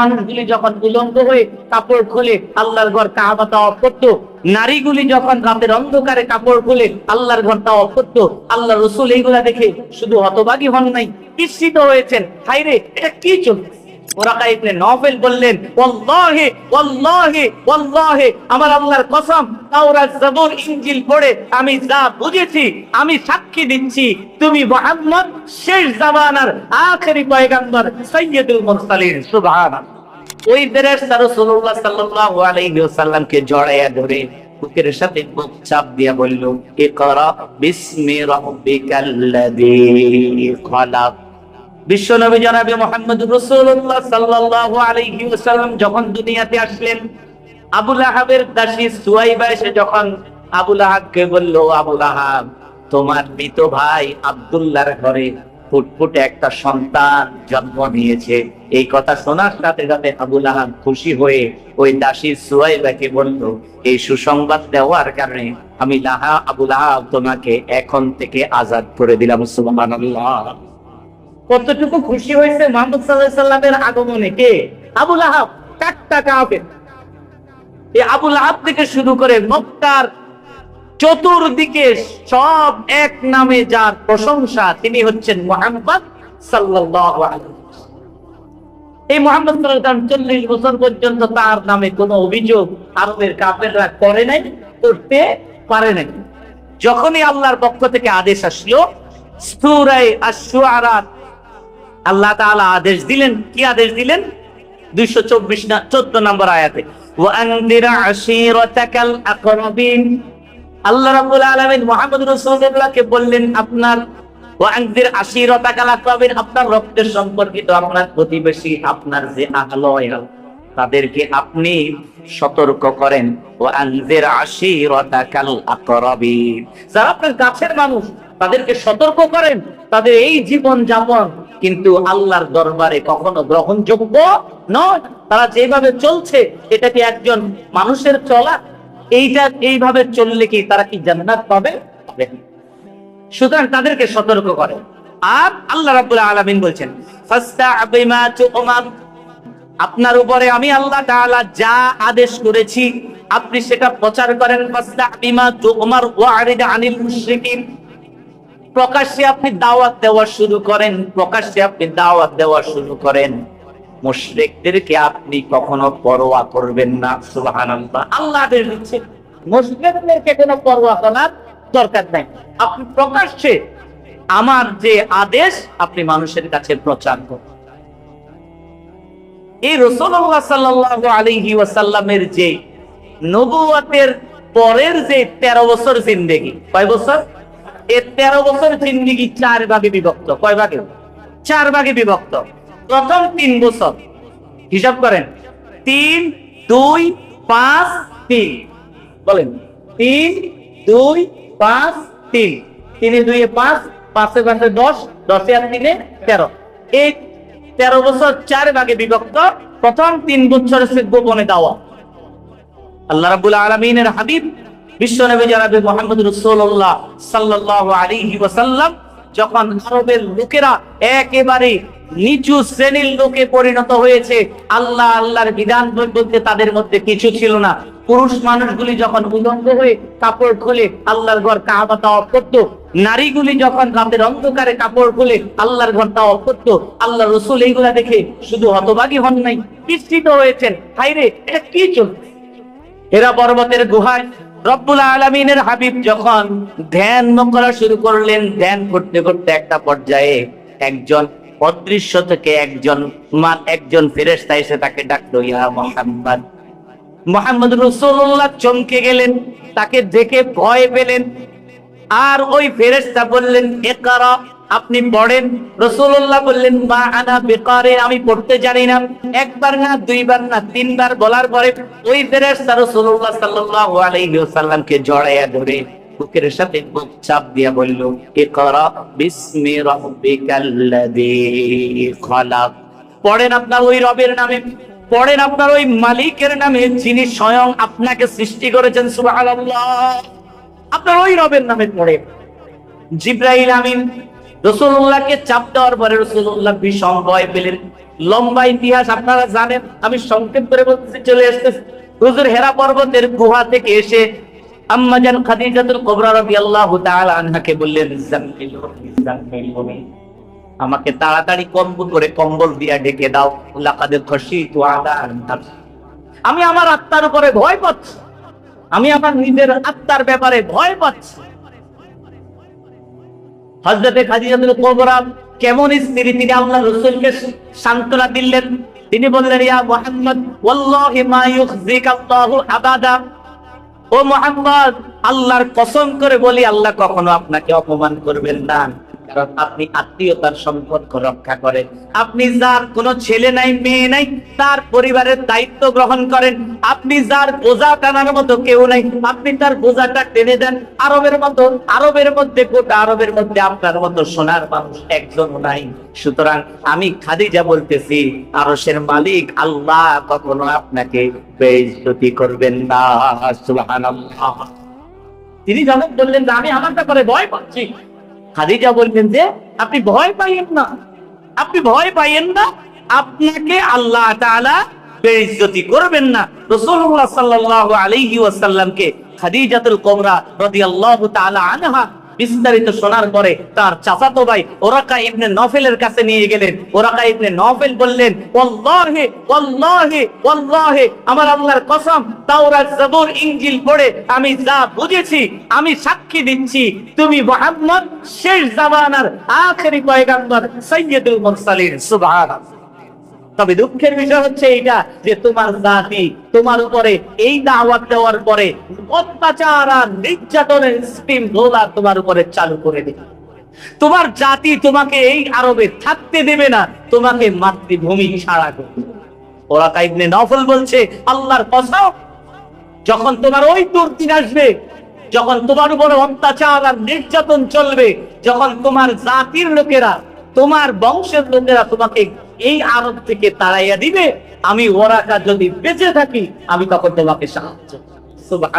মানুষগুলি যখন উলঙ্গ হয়ে কাপড় খুলে, আল্লাহর ঘর কাহাবা তাওয়াফ করতো নারীগুলি যখন রাতের অন্ধকারে কাপড় খুলে, আল্লাহর ঘর তাওয়াফ আল্লাহ রসুল এইগুলা দেখে শুধু হতবাগী হন নাই, বিস্মিত হয়েছেন। হাইরে এটা কি চলছে? ওরাকা ইবনে নফেল বললেন, ওয়াল্লাহি ওয়াল্লাহি ওয়াল্লাহি, আমার আল্লাহর কসম, তাওরাত, জাবুর, ইনজিল পড়ে আমি যা বুঝেছি, আমি সাক্ষী দিচ্ছি, তুমি মুহাম্মদ, শেষ জামানার আখেরি পয়গম্বর সাইয়্যিদুল মুরসালিন। সুবহানাল্লাহ। ওই ফেরেশতা রাসূলুল্লাহ সাল্লাল্লাহু আলাইহি ওয়াসাল্লামকে জড়াইয়া ধরে বুকের সাথে বুক চাপ দিয়া বলল, ইকরা বিসমি রাব্বিকাল্লাযী খালাক। বিশ্বনবী জনাবে মোহাম্মদ রসুল্লাহ সাল্লাল্লাহু আলাইহি ওয়াসাল্লাম যখন দুনিয়াতে আসলেন আবুল আহাবের দাসী সুয়াইবা এসে যখন আবুল আহাবকে বলল আবুল আহাব তোমার মৃত ভাই আব্দুল্লাহর ঘরে ফুটফুটে একটা সন্তান জন্ম নিয়েছে। এই কথা শোনার সাথে সাথে আবুল আহাব খুশি হয়ে ওই দাসী সুয়াইবাকে বলল, এই সুসংবাদ দেওয়ার কারণে আমি লাহা আবুল আহাব তোমাকে এখন থেকে আজাদ করে দিলাম, সুবহানাল্লাহ। কতটুকু খুশি হয়েছে মোহাম্মদ সাল্লাহ সাল্লামের আগমনে? কে? আবুল আহাব। কাটটা কাহাবের এই আবুল আহাব থেকে শুরু করে মক্কার চতুর্দিকে সব এক নামে যার প্রশংসা তিনি হচ্ছেন মোহাম্মদ আলাইহি এই মোহাম্মদ সাল্লাল্লাহু চল্লিশ বছর পর্যন্ত তার নামে কোনো অভিযোগ আরবের কাফেররা করে নাই, করতে পারে নাই। যখনই আল্লাহর পক্ষ থেকে আদেশ আসলো, সূরায়ে আশ-শুআরা আল্লাহ তাআলা আদেশ দিলেন। কি আদেশ দিলেন? 224 না 14 নম্বর আয়াতে। আল্লাহ রাব্বুল আলামিন মুহাম্মদ রাসূলুল্লাহকে বললেন, আপনার আপনার রক্তের সম্পর্কিত আপনার প্রতিবেশী আপনার যে তাদেরকে আপনি সতর্ক করেন। ও আনজির আশীরাতাকাল যারা আপনার কাছের মানুষ, তাদেরকে সতর্ক করেন। তাদের এই জীবন যাপন কিন্তু আল্লাহর দরবারে কখনো গ্রহণযোগ্য নয়। তারা যেভাবে চলছে, এটা কি একজন মানুষের চলা? এইটা এইভাবে চললে কি তারা কি জান্নাত পাবে? সুতরাং তাদেরকে সতর্ক করে। আর আল্লাহ রাব্বুল আলামিন বলছেন আপনার উপরে আমি আল্লাহ যা আদেশ করেছি, আপনি সেটা প্রচার করেন। প্রকাশ্যে আপনি দাওয়াত দেওয়া শুরু করেন, প্রকাশ্যে আপনি দাওয়াত দেওয়া শুরু করেন। মুশরিকদেরকে আপনি কখনো পরোয়া করবেন না, সুবহানাল্লাহ। আল্লাহ আদেশ দিচ্ছে মুশরিকদেরকে কোনো পরোয়া করার দরকার নাই। আপনি প্রকাশ্যে আমার যে আদেশ, আপনি মানুষের কাছে প্রচার করুন। এই রাসূলুল্লাহ সাল্লাল্লাহু আলাইহি ওয়াসাল্লামের যে নবুয়তের পরের যে 13 বছর জিন্দেগি, কয় বছর? এই 13 বছর জিন্দেগি চার ভাগে বিভক্ত। কয় ভাগে? চার ভাগে বিভক্ত। প্রথম তিন বছর। হিসাব করেন। তিন, দুই, পাঁচ, তিন। বলেন। তিন, দুই, পাঁচ, তিন। তিনে দুইয়ে পাঁচ, পাঁচে পাঁচে দশ, দশে আর তিনে তেরো। এই তেরো বছর চার ভাগে বিভক্ত। প্রথম তিন বছর হচ্ছে গোপনে দেওয়া। আল্লাহ রাব্বুল আলামিনের হাবিব যখন আরবের লোকেরা একেবারে নিচু শ্রেণির লোকে পরিণত হয়েছে, আল্লাহ আল্লাহর বিধান বলতে তাদের মধ্যে কিছু ছিল না। পুরুষ মানুষগুলি যখন উলঙ্গ হয়ে কাপড় খুলে আল্লাহর ঘর কাহাবা তাওয়াফ নারীগুলি যখন রাতের অন্ধকারে কাপড় খুলে আল্লাহর ঘর তাওয়াফ করতো আল্লাহ রসুল এইগুলা দেখে শুধু হতবাগী হন নাই, বিস্মিত হয়েছেন। হাইরে এটা কি এরা পর্বতের গুহায় রব্বুল আলমিনের হাবিব যখন ধ্যান করা শুরু করলেন, ধ্যান করতে করতে একটা পর্যায়ে একজন অদৃশ্য থেকে একজন মা একজন ফেরেশতা এসে তাকে ডাকলো, ইয়া মোহাম্মদ। মোহাম্মদ রসুল্লাহ চমকে গেলেন, তাকে দেখে ভয় পেলেন। আর ওই ফেরেশতা বললেন একরা আপনি পড়েন, রসুল্লাহ বললেন, মা আনা বেকারে, আমি পড়তে জানি না। একবার না, দুইবার না, তিনবার বলার পরে ওই ফেরেশতা রসুল্লাহ সাল্লাল্লাহু আলাইহি ওয়াসাল্লামকে জড়াইয়া ধরে খালাক। পড়েন আপনার ওই রবের নামে, পড়েন আপনার ওই মালিকের নামে, যিনি স্বয়ং আপনাকে সৃষ্টি করেছেন আপনার ওই রবের নামে পড়ে আমিন রসুল্লাহকে চাপ দেওয়ার পরে রসুল্লাহ ভীষণ ভয় পেলেন। লম্বা ইতিহাস আপনারা জানেন, আমি সংক্ষেপ করে বলতেছি, চলে আসতেছি। হুজুর হেরা পর্বতের গুহা থেকে এসে আম্মাজান খাদিজাতুল কুবরা রাদিয়াল্লাহু তাআলা আনহাকে বললেন আমাকে তাড়াতাড়ি কম্বল করে কম্বল দিয়া ঢেকে দাও। লাকাদ খাশিতু আলা আমি আমার আত্মার উপরে ভয় পাচ্ছি। আমি আমার নিজের আত্মার ব্যাপারে ভয় পাচ্ছি। হজরতে খাদিজাতুল কোবরা কেমন স্ত্রী তিনি আল্লাহ রসুলকে সান্ত্বনা দিলেন? তিনি বললেন, ইয়া মুহাম্মদ, ওয়াল্লাহি মা ইউখজিকাল্লাহু আবাদা। ও মুহাম্মদ, আল্লাহর কসম করে বলি, আল্লাহ কখনো আপনাকে অপমান করবেন না। কারণ আপনি আত্মীয়তার সম্পর্ক রক্ষা করেন। আপনি যার কোনো ছেলে নাই, মেয়ে নাই, তার পরিবারের দায়িত্ব গ্রহণ করেন। আপনি যার বোঝা টানার মতো কেউ নাই, আপনি তার বোঝাটা টেনে দেন। আরবের মতো, আরবের মধ্যে, গোটা আরবের মধ্যে আপনার মতো সোনার মানুষ একজনও নাই। সুতরাং আমি খাদিজা বলতেছি, আরশের মালিক আল্লাহ কখনো আপনাকে বেইজ্জতি করবেন না, সুবহানাল্লাহ। তিনি যখন বললেন আমি আমার ব্যাপারে ভয় পাচ্ছি। খাদিজা বললেন যে, আপনি ভয় পাইয়েন না। আপনি ভয় পাইয়েন না। আপনাকে আল্লাহ তাআলা বেইজ্জতি করবেন না। রাসূলুল্লাহ সাল্লাল্লাহু আলাইহি ওয়াসাল্লামকে খাদিজাতুল কুবরা রাদিয়াল্লাহু তাআলা আনহা বিস্তারিত শোনার পরে তার চাচাতো ভাই ওরাকা ইবনে নফেলের কাছে নিয়ে গেলেন। ওরাকা ইবনে নফেল বললেন, ওয়াল্লাহি ওয়াল্লাহি ওয়াল্লাহি, আমার আল্লাহর কসম, তাওরাত, জবুর, ইনজিল পড়ে আমি যা বুঝেছি, আমি সাক্ষী দিচ্ছি। তুমি মুহাম্মদ, শেষ জামানার আখেরি পয়গাম্বর সাইয়্যিদুল মুরসালিন। সুবহানাল্লাহ। তবে দুঃখের বিষয় হচ্ছে এইটা যে তোমার জাতি, তোমার উপরে এই দাওয়াত দেওয়ার পরে অত্যাচার আর নির্যাতনের স্টিম রোলার তোমার উপরে চালু করে দিবে। তোমার জাতি তোমাকে এই আরবে থাকতে দেবে না, তোমাকে মাতৃভূমি ছাড়া করবে। ওরা কাইবনে নফল বলছে, আল্লাহর কসম, যখন তোমার ওই দুর্দিন আসবে, যখন তোমার উপরে অত্যাচার আর নির্যাতন চলবে, যখন তোমার জাতির লোকেরা, তোমার বংশের লোকেরা তোমাকে এই আরব থেকে তাড়াইয়া দিবে, আমি ওরাকা যদি বেঁচে থাকি, আমি তখন তোমাকে সাহায্য সুবাহ